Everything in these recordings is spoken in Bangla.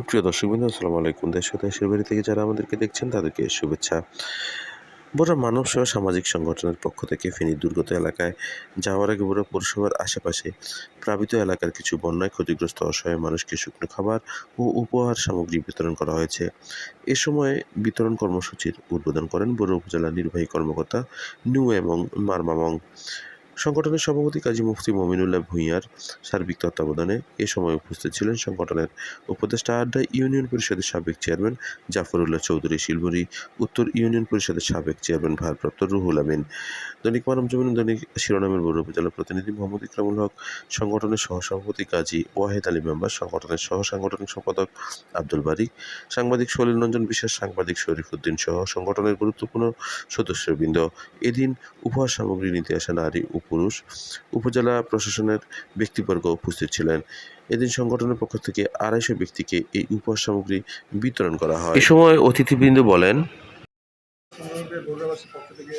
সুপ্রিয় দর্শকবৃন্দ আসসালামু আলাইকুম। দেশ দেশের বাড়ি থেকে যারা আমাদেরকে দেখছেন, তাদেরকে শুভেচ্ছা। বড় মানব সেবা সামাজিক সংগঠনের পক্ষ থেকে ফেনী দুর্গত এলাকায় যাওয়ার আগে বড় পৌরসভার আশেপাশে প্লাবিত এলাকার কিছু বন্যায় ক্ষতিগ্রস্ত অসহায় মানুষকে শুকনো খাবার ও উপহার সামগ্রী বিতরণ করা হয়েছে। এ সময় বিতরণ কর্মসূচির উদ্বোধন করেন বড় উপজেলা নির্বাহী কর্মকর্তা নু এবং মারমামং। সংগঠনের সভাপতি কাজী মুফতি মমিনুল্লাহ ভূঁইয়ার সার্বিক তত্ত্বাবধানে এ সময় উপস্থিত ছিলেন সংগঠনের উপদেষ্টা আড্ডা ইউনিয়ন পরিষদের সাবেক চেয়ারম্যান জাফরুল্লাহ চৌধুরী শিলবরী উত্তর ইউনিয়ন পরিষদের সাবেক চেয়ারম্যান ভারপ্রাপ্ত রুহুল আমিন, দৈনিক মানব জমিন দৈনিক শিরোনামের বড় উপজেলা প্রতিনিধি মোহাম্মদ ইকরামুল হক, সংগঠনের সহসভাপতি কাজী ওয়াহেদ আলী মেম্বার, সংগঠনের সহ সাংগঠনিক সম্পাদক আব্দুল বারিক সাংবাদিক সলিল রঞ্জন বিশ্বাস, সাংবাদিক শরীফ উদ্দিন সহ সংগঠনের গুরুত্বপূর্ণ সদস্যবৃন্দ। এদিন উপহার সামগ্রী নিতে আসা নারী পুরুষ উপজেলা প্রশাসনের ব্যক্তিবর্গ উপস্থিত ছিলেন। এদিন সংগঠনের পক্ষ থেকে আড়াইশো ব্যক্তিকে এই উপহার সামগ্রী বিতরণ করা হয়। এ সময় অতিথিবৃন্দ বলেন পক্ষ থেকে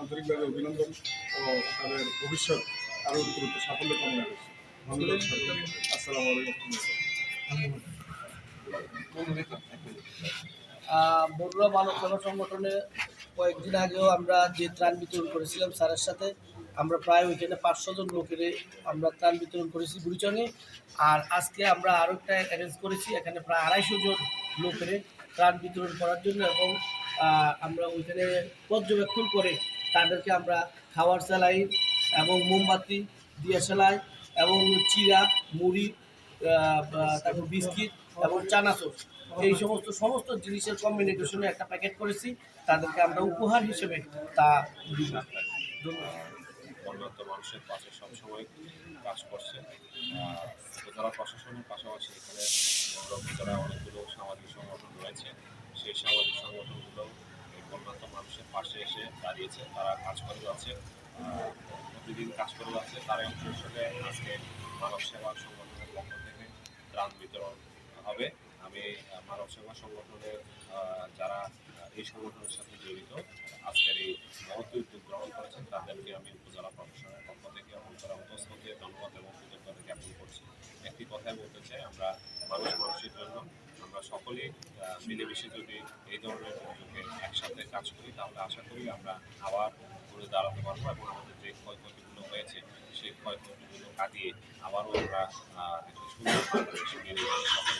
আন্তরিকভাবে অভিনন্দন ও তাদের ভবিষ্যৎ আরও দ্রুত সাফল্য কামনা করছি। ধন্যবাদ আসসালামু আলাইকুম। বড়ুয়া মানব সেবা সংগঠনে কয়েকদিন আগেও আমরা যে ত্রাণ বিতরণ করেছিলাম স্যারের সাথে আমরা প্রায় ওইখানে পাঁচশো জন লোকের আমরা ত্রাণ বিতরণ করেছি বুড়িচনে আর আজকে আমরা আরও একটা অ্যারেঞ্জ করেছি, এখানে প্রায় আড়াইশো জন লোকের ত্রাণ বিতরণ করার জন্য এবং আমরা ওইখানে পর্যবেক্ষণ করে তাদেরকে আমরা খাওয়ার স্যালাইন এবং মোমবাতি দিয়ে সেলাই এবং চিরা, মুড়ি তারপর বিস্কিট এবং চানাচুর এই সমস্ত সমস্ত জিনিসের কম্বিনেশনে একটা প্যাকেট করেছি। তাদেরকে আমরা উপহার হিসেবে তা ধন্যবাদ। উন্নত মানুষের পাশে সবসময় কাজ করছে। উপজেলা প্রশাসনের পাশাপাশি এখানে উপজেলা অনেকগুলো সামাজিক সংগঠন রয়েছে, সেই সামাজিক সংগঠনগুলো উন্নত মানুষের পাশে এসে দাঁড়িয়েছে। তারা কাজ করে যাচ্ছে প্রতিদিন কাজ করে যাচ্ছে তার হিসেবে আজকে মানব সেবা সংগঠনের পক্ষ থেকে ত্রাণ বিতরণ হবে। আমি মানব সেবা সংগঠনের যারা এই সংগঠনের সাথে জড়িত। আজকের এই মহৎ উদ্যোগ গ্রহণ করেছেন, তাদেরকে আমি উপজেলা প্রশাসনের পক্ষ থেকে অন্তর অন্তঃস্থকে ধন্যবাদ এবং কৃতজ্ঞতা জ্ঞাপন করছি। একটি কথাই বলতে চাই, আমরা মানুষ মানুষের জন্য, আমরা সকলেই মিলেমিশে যদি এই ধরনের উদ্যোগে একসাথে কাজ করি, তাহলে আশা করি আমরা আবার ঘুরে দাঁড়াতে পারব এবং আমাদের যে ক্ষয়ক্ষতিগুলো হয়েছে, সেই ক্ষয়ক্ষতিগুলো কাটিয়ে আবারও আমরা সুন্দর সকলে